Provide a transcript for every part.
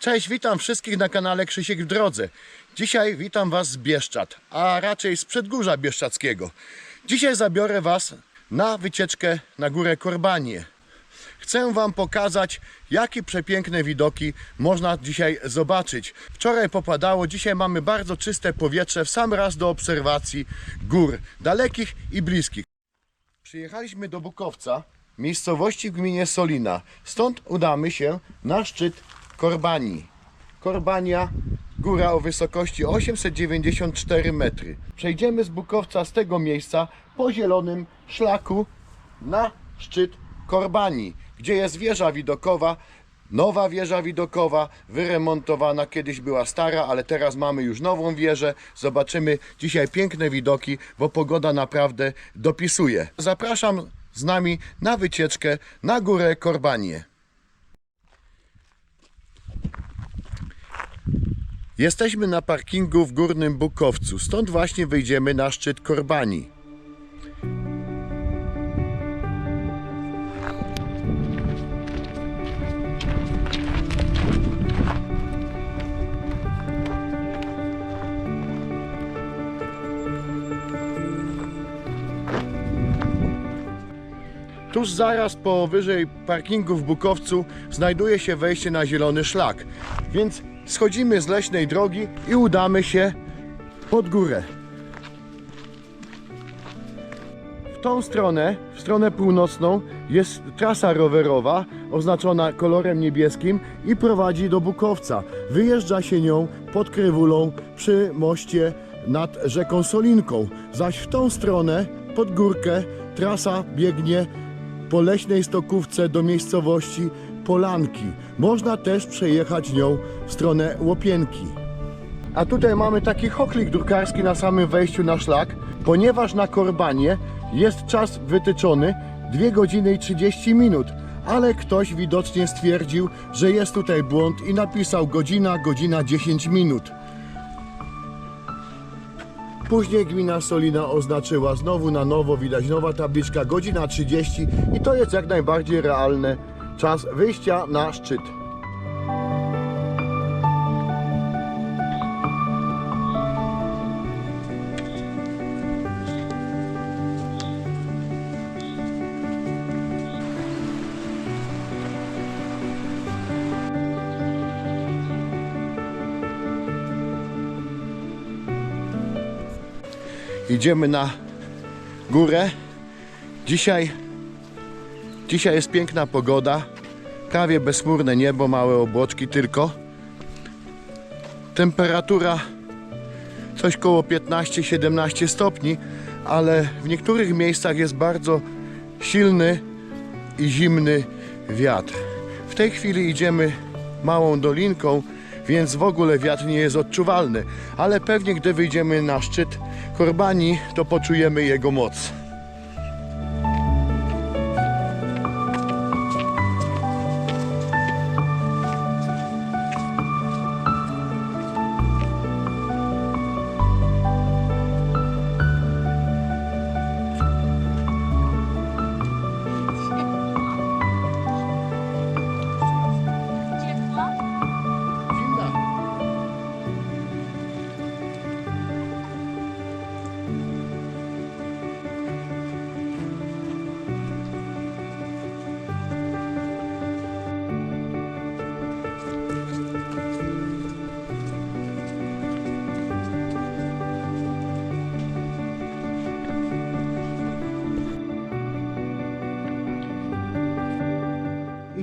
Cześć, witam wszystkich na kanale Krzysiek w Drodze. Dzisiaj witam Was z Bieszczad, a raczej z Przedgórza Bieszczadzkiego. Dzisiaj zabiorę Was na wycieczkę na górę Korbanie. Chcę Wam pokazać, jakie przepiękne widoki można dzisiaj zobaczyć. Wczoraj popadało, dzisiaj mamy bardzo czyste powietrze, w sam raz do obserwacji gór, dalekich i bliskich. Przyjechaliśmy do Bukowca, miejscowości w gminie Solina. Stąd udamy się na szczyt Korbanii. Korbania, góra o wysokości 894 metry. Przejdziemy z Bukowca z tego miejsca po zielonym szlaku na szczyt Korbanii, gdzie jest wieża widokowa. Nowa wieża widokowa, wyremontowana, kiedyś była stara, ale teraz mamy już nową wieżę. Zobaczymy dzisiaj piękne widoki, bo pogoda naprawdę dopisuje. Zapraszam z nami na wycieczkę na górę Korbanie. Jesteśmy na parkingu w Górnym Bukowcu, stąd właśnie wyjdziemy na szczyt Korbani. Tuż zaraz powyżej parkingu w Bukowcu znajduje się wejście na zielony szlak, więc schodzimy z leśnej drogi i udamy się pod górę. W tą stronę, w stronę północną jest trasa rowerowa oznaczona kolorem niebieskim i prowadzi do Bukowca. Wyjeżdża się nią pod Krywulą przy moście nad rzeką Solinką. Zaś w tą stronę, pod górkę, trasa biegnie po leśnej stokówce do miejscowości Polanki. Można też przejechać nią w stronę Łopienki. A tutaj mamy taki choklik drukarski na samym wejściu na szlak, ponieważ na Korbanie jest czas wytyczony 2 godziny i 30 minut, ale ktoś widocznie stwierdził, że jest tutaj błąd i napisał godzina, godzina 10 minut. Później gmina Solina oznaczyła znowu na nowo, widać nowa tabliczka, godzina 30 i to jest jak najbardziej realny czas wyjścia na szczyt. Idziemy na górę. Dzisiaj, dzisiaj jest piękna pogoda. Prawie bezchmurne niebo, małe obłoczki tylko. Temperatura coś koło 15-17 stopni, ale w niektórych miejscach jest bardzo silny i zimny wiatr. W tej chwili idziemy małą dolinką, więc w ogóle wiatr nie jest odczuwalny, ale pewnie gdy wyjdziemy na szczyt Korbani, to poczujemy jego moc.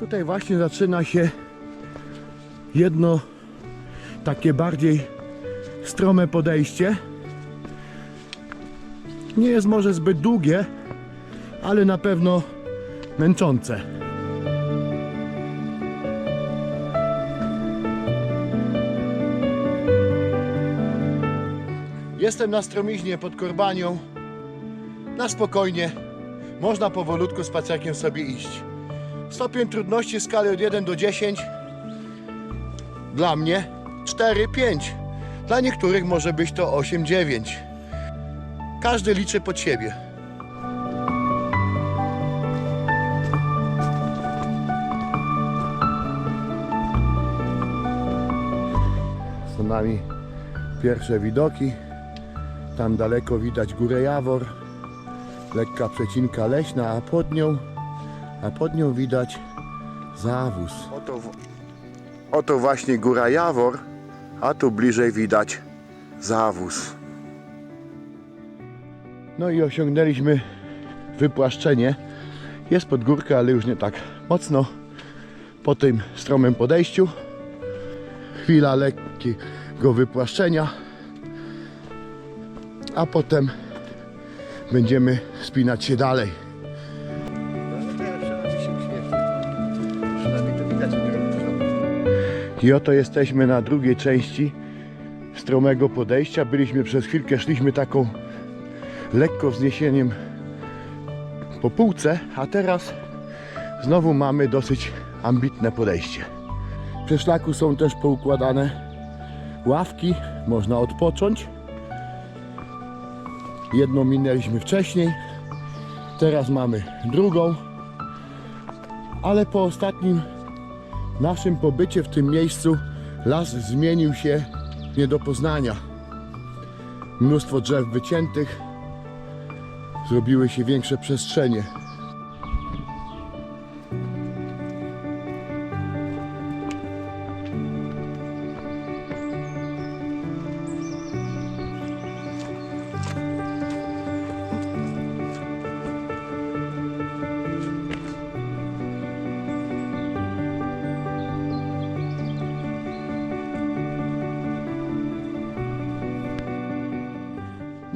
Tutaj właśnie zaczyna się jedno takie bardziej strome podejście. Nie jest może zbyt długie, ale na pewno męczące. Jestem na stromiźnie pod Korbanią. Na spokojnie. Można powolutku spacerkiem sobie iść. Stopień trudności w skali od 1 do 10 dla mnie 4-5. Dla niektórych może być to 8-9. Każdy liczy pod siebie. nami pierwsze widoki. Tam daleko widać górę Jawor. Lekka przecinka leśna, a pod nią, a pod nią widać zawóz. Oto, oto właśnie góra Jawor, a tu bliżej widać zawóz. No i osiągnęliśmy wypłaszczenie. Jest pod górkę, ale już nie tak mocno. Po tym stromym podejściu. Chwila lekkiego wypłaszczenia. A potem będziemy spinać się dalej. I oto jesteśmy na drugiej części stromego podejścia. Byliśmy przez chwilkę, szliśmy taką lekko wzniesieniem po półce, a teraz znowu mamy dosyć ambitne podejście. Przy szlaku są też poukładane ławki, można odpocząć. Jedną minęliśmy wcześniej, teraz mamy drugą, ale po ostatnim naszym pobycie w tym miejscu las zmienił się nie do poznania. Mnóstwo drzew wyciętych, zrobiły się większe przestrzenie.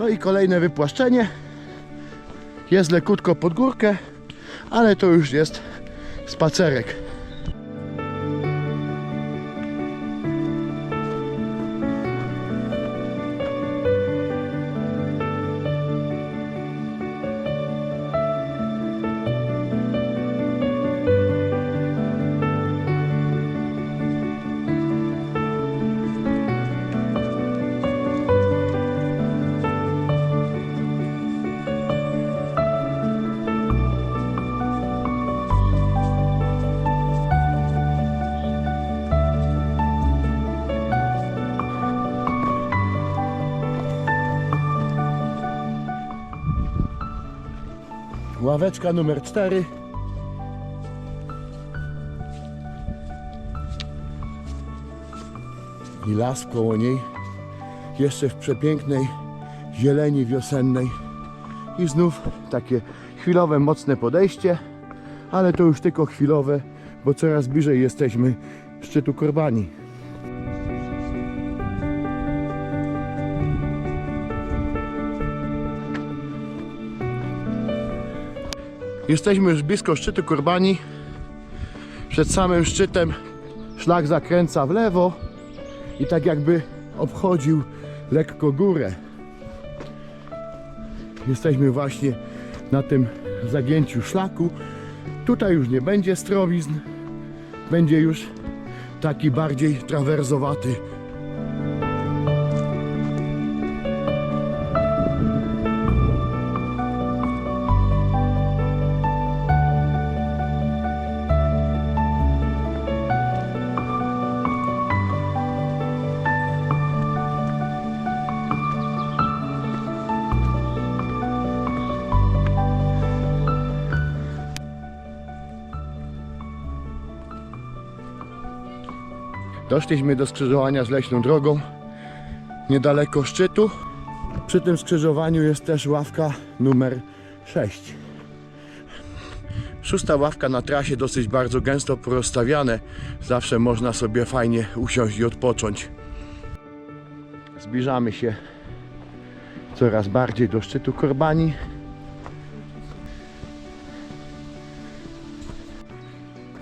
No i kolejne wypłaszczenie. Jest lekutko pod górkę, ale to już jest spacerek. Ławeczka numer 4. I las koło niej. Jeszcze w przepięknej zieleni wiosennej. I znów takie chwilowe, mocne podejście. Ale to już tylko chwilowe, bo coraz bliżej jesteśmy szczytu Korbani. Jesteśmy już blisko szczytu Korbani. Przed samym szczytem szlak zakręca w lewo i tak jakby obchodził lekko górę. Jesteśmy właśnie na tym zagięciu szlaku. Tutaj już nie będzie strowizn, będzie już taki bardziej trawersowaty. Doszliśmy do skrzyżowania z leśną drogą, niedaleko szczytu. Przy tym skrzyżowaniu jest też ławka numer 6. Szósta ławka na trasie, dosyć bardzo gęsto porozstawiane. Zawsze można sobie fajnie usiąść i odpocząć. Zbliżamy się coraz bardziej do szczytu Korbani.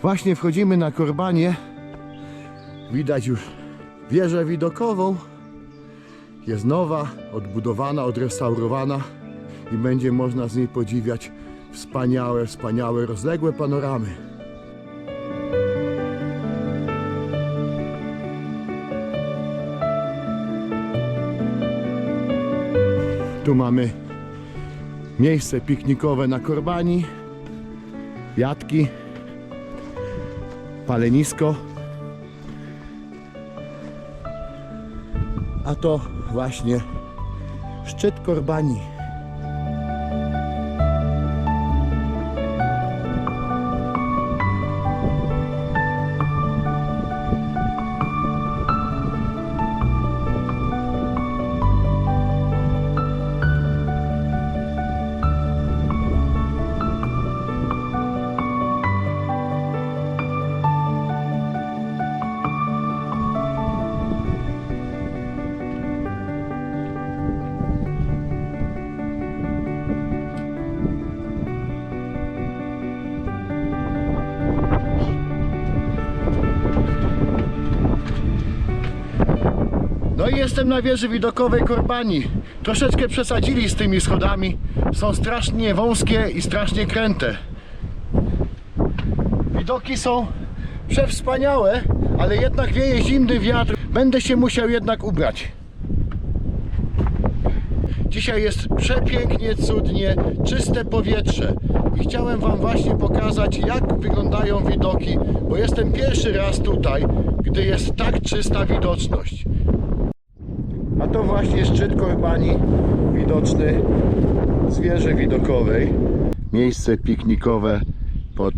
Właśnie wchodzimy na Korbanie. Widać już wieżę widokową. Jest nowa, odbudowana, odrestaurowana i będzie można z niej podziwiać wspaniałe, wspaniałe, rozległe panoramy. Tu mamy miejsce piknikowe na Korbani, jatki, palenisko. A to właśnie szczyt Korbani. Jestem na wieży widokowej Korbani. Troszeczkę przesadzili z tymi schodami. Są strasznie wąskie i strasznie kręte. Widoki są przewspaniałe, ale jednak wieje zimny wiatr. Będę się musiał jednak ubrać. Dzisiaj jest przepięknie, cudnie, czyste powietrze. I chciałem Wam właśnie pokazać, jak wyglądają widoki, bo jestem pierwszy raz tutaj, gdy jest tak czysta widoczność. A to właśnie szczyt Korbani, widoczny z wieży widokowej. Miejsce piknikowe pod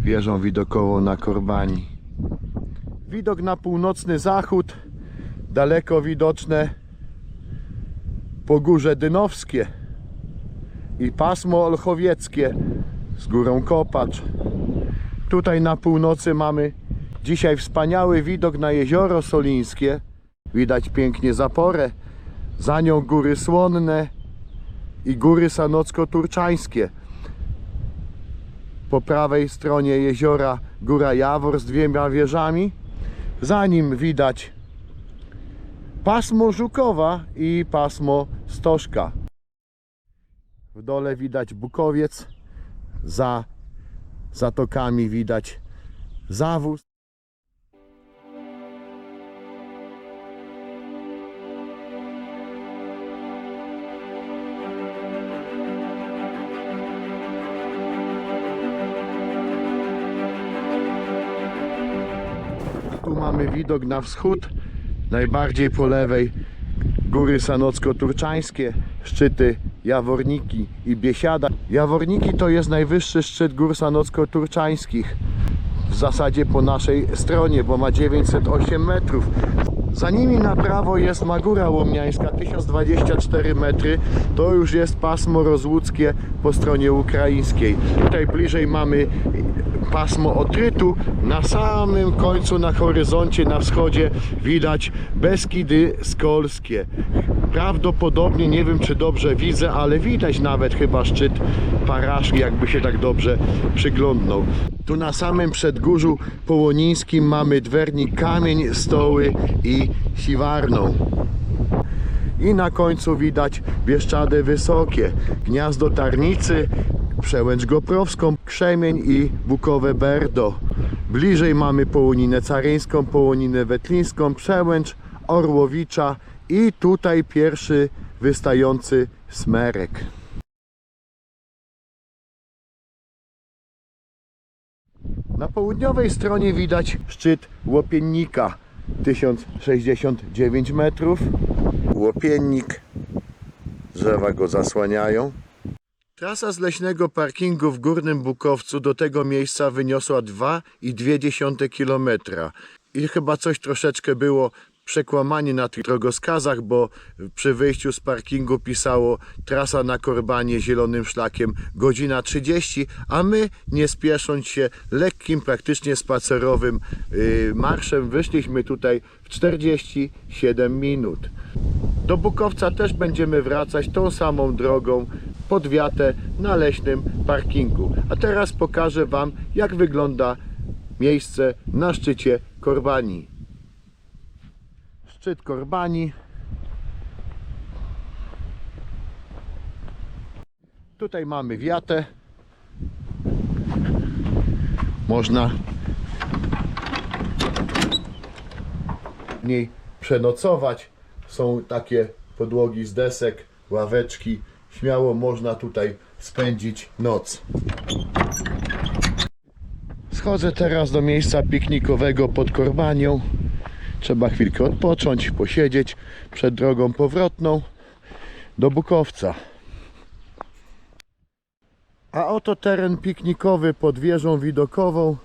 wieżą widokową na Korbani. Widok na północny zachód, daleko widoczne Pogórze Dynowskie i pasmo olchowieckie z górą Kopacz. Tutaj na północy mamy dzisiaj wspaniały widok na jezioro Solińskie. Widać pięknie zaporę, za nią góry Słonne i góry Sanocko-Turczańskie. Po prawej stronie jeziora góra Jawor z dwiema wieżami. Za nim widać pasmo Żukowa i pasmo Stożka. W dole widać Bukowiec, za zatokami widać Zawóz. Mamy widok na wschód, najbardziej po lewej góry Sanocko-Turczańskie, szczyty Jaworniki i Biesiada. Jaworniki to jest najwyższy szczyt gór Sanocko-Turczańskich. W zasadzie po naszej stronie, bo ma 908 metrów. Za nimi na prawo jest Magura Łomniańska, 1024 metry. To już jest pasmo rozłuckie po stronie ukraińskiej. Tutaj bliżej mamy pasmo Otrytu. Na samym końcu, na horyzoncie, na wschodzie widać Beskidy Skolskie. Prawdopodobnie, nie wiem czy dobrze widzę, ale widać nawet chyba szczyt Paraszki, jakby się tak dobrze przyglądnął. Tu na samym przedgórzu połonińskim mamy dwernik kamień, stoły i siwarną. I na końcu widać Bieszczady Wysokie, Gniazdo Tarnicy, Przełęcz Goprowską, Krzemień i Bukowe Berdo. Bliżej mamy Połoninę Caryńską, Połoninę Wetlińską, Przełęcz Orłowicza i tutaj pierwszy wystający smerek. Na południowej stronie widać szczyt Łopiennika 1069 metrów. Łopiennik, drzewa go zasłaniają. Trasa z leśnego parkingu w Górnym Bukowcu do tego miejsca wyniosła 2,2 km. I chyba coś troszeczkę było przekłamanie na tych drogowskazach, bo przy wyjściu z parkingu pisało trasa na Korbanie zielonym szlakiem godzina 30, a my nie spiesząc się lekkim, praktycznie spacerowym yy, marszem wyszliśmy tutaj w 47 minut. Do Bukowca też będziemy wracać tą samą drogą pod wiatę na leśnym parkingu. A teraz pokażę Wam jak wygląda miejsce na szczycie Korbani. Szczyt Korbani. Tutaj mamy wiatę. Można w niej przenocować. Są takie podłogi z desek, ławeczki. Śmiało można tutaj spędzić noc. Schodzę teraz do miejsca piknikowego pod Korbanią. Trzeba chwilkę odpocząć, posiedzieć przed drogą powrotną do Bukowca. A oto teren piknikowy pod wieżą widokową.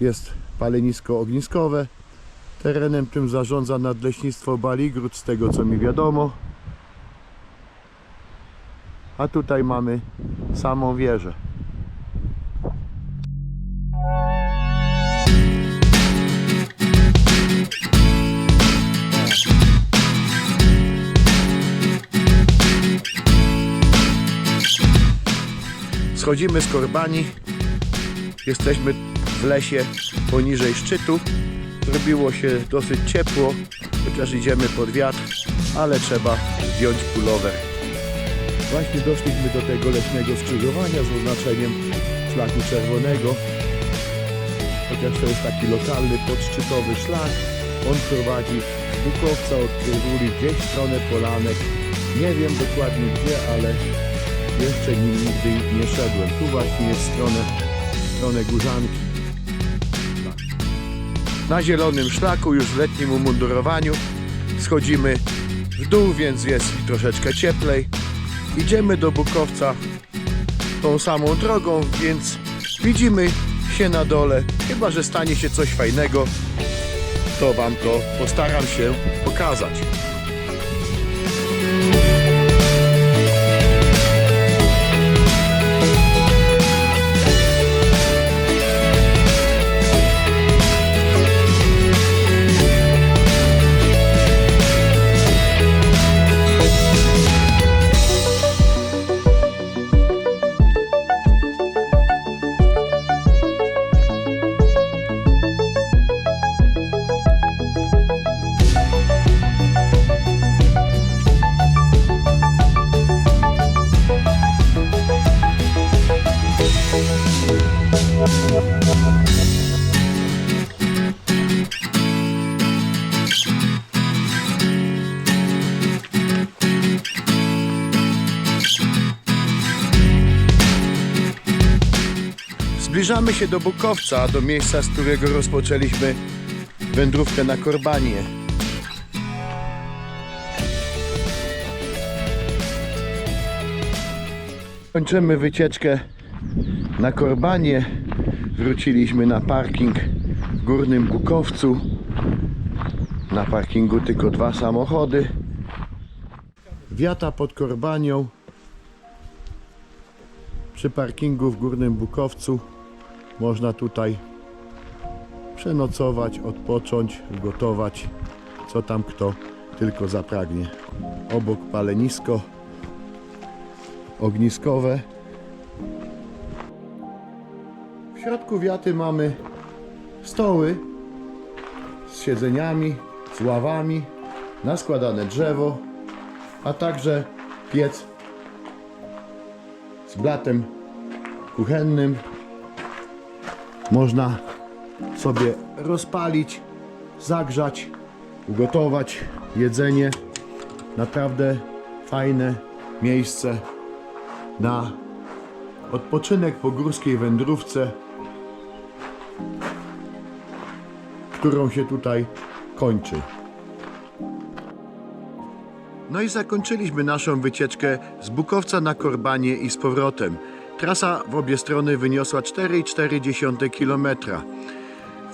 Jest palenisko ogniskowe. Terenem tym zarządza Nadleśnictwo Baligród, z tego co mi wiadomo. A tutaj mamy samą wieżę. Schodzimy z korbani. Jesteśmy w lesie poniżej szczytu. Zrobiło się dosyć ciepło, chociaż idziemy pod wiatr, ale trzeba zdjąć pulover. Właśnie doszliśmy do tego leśnego skrzyżowania z oznaczeniem szlaku czerwonego. Chociaż to jest taki lokalny, podszczytowy szlak. On prowadzi z Bukowca od Kieruli gdzieś w stronę Polanek. Nie wiem dokładnie gdzie, ale jeszcze nigdy nie szedłem. Tu właśnie jest stronę, stronę Górzanki. Na zielonym szlaku, już w letnim umundurowaniu, schodzimy w dół, więc jest troszeczkę cieplej. Idziemy do Bukowca tą samą drogą, więc widzimy się na dole. Chyba, że stanie się coś fajnego, to Wam to postaram się pokazać. Zbliżamy się do Bukowca, do miejsca, z którego rozpoczęliśmy wędrówkę na Korbanie. Kończymy wycieczkę na Korbanie. Wróciliśmy na parking w Górnym Bukowcu. Na parkingu tylko dwa samochody. Wiata pod Korbanią przy parkingu w Górnym Bukowcu można tutaj przenocować, odpocząć, gotować, co tam kto tylko zapragnie. Obok palenisko ogniskowe. W środku wiaty mamy stoły z siedzeniami, z ławami, naskładane drzewo, a także piec z blatem kuchennym. Można sobie rozpalić, zagrzać, ugotować jedzenie. Naprawdę fajne miejsce na odpoczynek po górskiej wędrówce, którą się tutaj kończy. No i zakończyliśmy naszą wycieczkę z Bukowca na Korbanie i z powrotem. Trasa w obie strony wyniosła 4,4 km.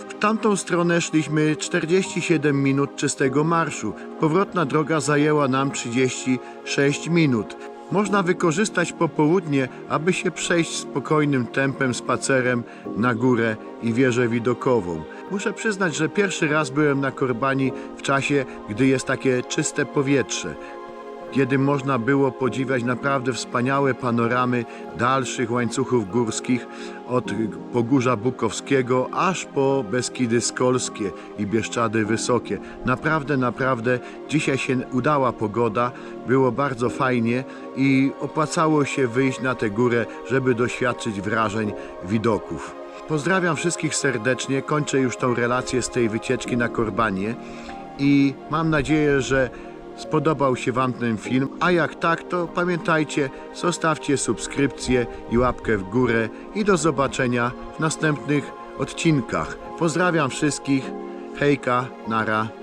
W tamtą stronę szliśmy 47 minut czystego marszu. Powrotna droga zajęła nam 36 minut. Można wykorzystać popołudnie, aby się przejść spokojnym tempem spacerem na górę i wieżę widokową. Muszę przyznać, że pierwszy raz byłem na Korbani w czasie, gdy jest takie czyste powietrze kiedy można było podziwiać naprawdę wspaniałe panoramy dalszych łańcuchów górskich od Pogórza Bukowskiego aż po Beskidy Skolskie i Bieszczady Wysokie. Naprawdę, naprawdę dzisiaj się udała pogoda, było bardzo fajnie i opłacało się wyjść na tę górę, żeby doświadczyć wrażeń widoków. Pozdrawiam wszystkich serdecznie, kończę już tą relację z tej wycieczki na Korbanie i mam nadzieję, że spodobał się Wam ten film, a jak tak, to pamiętajcie, zostawcie subskrypcję i łapkę w górę i do zobaczenia w następnych odcinkach. Pozdrawiam wszystkich. Hejka, nara.